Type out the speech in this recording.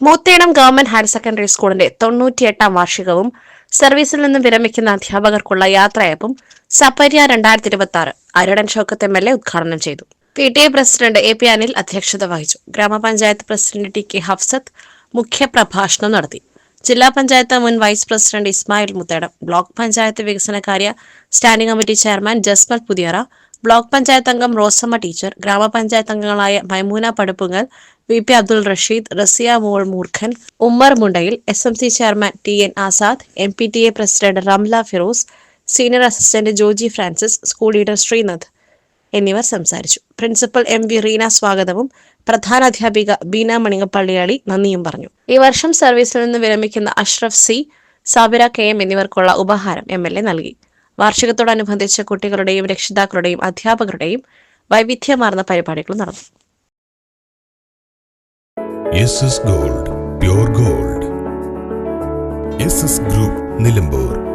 Moothedam government higher secondary സ്കൂളിന്റെ തൊണ്ണൂറ്റിയെട്ടാം വാർഷികവും സർവീസിൽ നിന്നും വിരമിക്കുന്ന അധ്യാപകർക്കുള്ള യാത്രയപ്പും സപ്പര്യ രണ്ടായിരത്തി ഇരുപത്തി ആറ് അരുടൻ ഷൗക്കത്ത് എം എൽ എ ഉദ്ഘാടനം ചെയ്തു. P T A president A P Anil അധ്യക്ഷത വഹിച്ചു. ഗ്രാമപഞ്ചായത്ത് പ്രസിഡന്റ് ടി കെ ഹഫ്സത്ത് മുഖ്യപ്രഭാഷണം നടത്തി. ജില്ലാ പഞ്ചായത്ത് മുൻ vice president Ismail Muthedam block panchayat വികസനകാര്യ standing committee chairman Jasmal Puthiyara block panchayat അംഗം റോസമ്മ ടീച്ചർ ഗ്രാമപഞ്ചായത്ത് അംഗങ്ങളായ Maimoona Paduppungal V P Abdul Rasheed Raziya mol Moorkhan Ummer Mundayil S M C chairman T N Azad M P T A president Ramla Firoz senior assistant Joji Francis school leader Sreenath എന്നിവർ സംസാരിച്ചു. Principal M V Reena സ്വാഗതവും പ്രധാന അധ്യാപിക ബീന മണിങ്ങപ്പള്ളിയാളി നന്ദിയും പറഞ്ഞു. ഈ വർഷം സർവീസിൽ നിന്ന് വിരമിക്കുന്ന Ashraf C Sabira K M എന്നിവർക്കുള്ള ഉപഹാരം എം എൽ എ നൽകി. വാർഷികത്തോടനുബന്ധിച്ച് കുട്ടികളുടെയും രക്ഷിതാക്കളുടെയും അധ്യാപകരുടെയും വൈവിധ്യമാർന്ന പരിപാടികൾ നടന്നു. Gold gold. ഗ്രൂപ്പ് നിലമ്പൂർ.